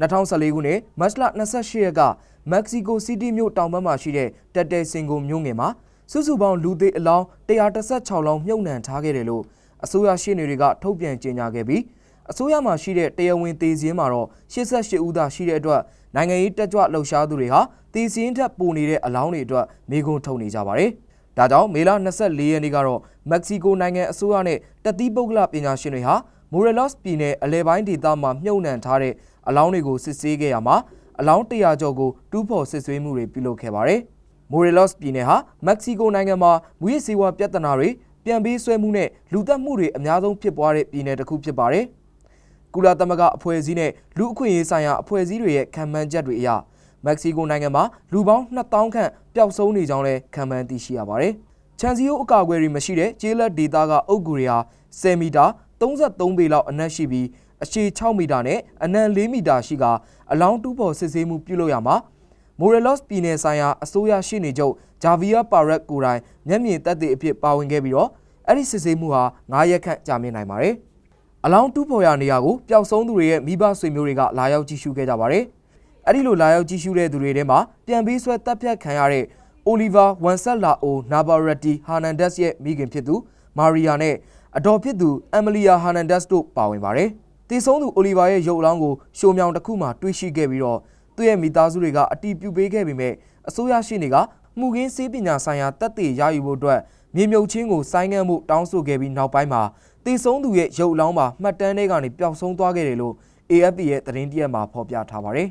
2014ခုနှစ်မတ်လ28ရက်ကမက္ကဆီကိုစီးတီးမြို့တောင်ဘက်မှာရှိတဲ့တက်တဲစင်ကိုမြို့ငယ်မှာစုစုပေါင်းလူသေးအလောင်း116လောင်းမြုပ်နှံထားခဲ့တယ်လို့အစိုးရရှေ့နေတွေကထုတ်ပြန်ကြေညာခဲ့ပြီးအစိုးရမှာရှိတဲ့တရားဝင်သေးစင်းမှာတော့88ဦးသာရှိတဲ့အတွက်နိုင်ငံရေးတက်ကြွလှုပ်ရှားသူတွေဟာသေစင်းထက်ပိုနေတဲ့အလောင်းတွေအတွက်မေခွန်းထုတ်နေကြပါတယ်။ဒါကြောင့်မေလ24ရက်နေ့ကတော့မက္ကဆီကိုနိုင်ငံအစိုးရနဲ့တတိပုဂ္ဂလပညာရှင်တွေဟာ မိုရယ်လော့စ်ပြည်နယ်အလဲပိုင်းဒေသမှာမြုပ်နှံထားတဲ့အလောင်းတွေကိုစစ်ဆေးခဲ့ရမှာအလောင်း100ကျော်ကိုတူးဖော်စစ်ဆေးမှုတွေပြုလုပ်ခဲ့ပါတယ်။မိုရီလော့စ်ပြည်နယ်ဟာမက္ကဆီကိုနိုင်ငံမှာမူရစ်စေဝါပြဿနာတွေပြန်ပေးဆွဲမှုနဲ့လူသတ်မှုတွေအများဆုံးဖြစ်ပွားတဲ့ပြည်နယ်တစ်ခုဖြစ်ပါတယ်။ကုလသမဂ္ဂအဖွဲ့အစည်းနဲ့လူအခွင့်အရေးဆိုင်ရာအဖွဲ့အစည်းတွေရဲ့ခံမှန်းချက်တွေအရမက္ကဆီကိုနိုင်ငံမှာလူပေါင်း2000ခန့်ပျောက်ဆုံးနေကြောင်းလည်းခံမှန်းသိရှိရပါတယ်။ချန်စီယိုအကာအကွယ်တွေမရှိတဲ့ကျေးလက်ဒေသကအုပ်ဂူတွေဟာ10မီတာ 33ပေလောက်အနက်ရှိပြီးအရှည်6မီတာနဲ့အနံ4မီတာရှိကအလောင်းတူးဖော်စစ်ဆေးမှုပြုလုပ်ရမှာမိုရယ်လော့စ်ပြည်နယ်ဆိုင်ရာအစိုးရရှိနေချုပ်ဂျာဗီယာပါရက်ကိုယ်တိုင်မျက်မြင်သက်သေအဖြစ်ပါဝင်ခဲ့ပြီးတော့အဲ့ဒီစစ်ဆေးမှုဟာ9ရက်ခန့်ကြာမြင့်နိုင်ပါတယ်။အလောင်းတူးဖော်ရနေရာကိုပျောက်ဆုံးသူတွေရဲ့မိဘဆွေမျိုးတွေကလာရောက်ကြည့်ရှုခဲ့ကြပါတယ်။အဲ့ဒီလိုလာရောက်ကြည့်ရှုတဲ့သူတွေထဲမှာပြန်ပြီးဆွဲတပ်ဖြတ်ခံရတဲ့အိုလီဗာဝန်ဆက်လာအိုနာဘာရက်တီဟာနန်ဒက်စ်ရဲ့မိခင်ဖြစ်သူမာရီယာနဲ့ အတော်ဖြစ်သူအမ်မလီယာဟာနန်ဒက်စ်တို့ပါဝင်ပါတယ်။တည်ဆုံးသူအိုလီဗာရဲ့ရုပ်အလောင်းကိုရှိုမြောင်တစ်ခုမှတွေ့ရှိခဲ့ပြီးတော့သူ့ရဲ့မိသားစုတွေကအတီးပြုတ်ပေးခဲ့ပေမဲ့အစိုးရရှိနေကမှုခင်းစေးပညာဆိုင်ရာတက်သေးရယူဖို့အတွက်မြေမြုပ်ချင်းကိုဆိုင်းငံ့မှုတောင်းဆိုခဲ့ပြီးနောက်ပိုင်းမှာတည်ဆုံးသူရဲ့ရုပ်အလောင်းမှာမှတ်တမ်းတွေကနေပျောက်ဆုံးသွားခဲ့တယ်လို့ AFP ရဲ့သတင်းတရက်မှာဖော်ပြထားပါတယ်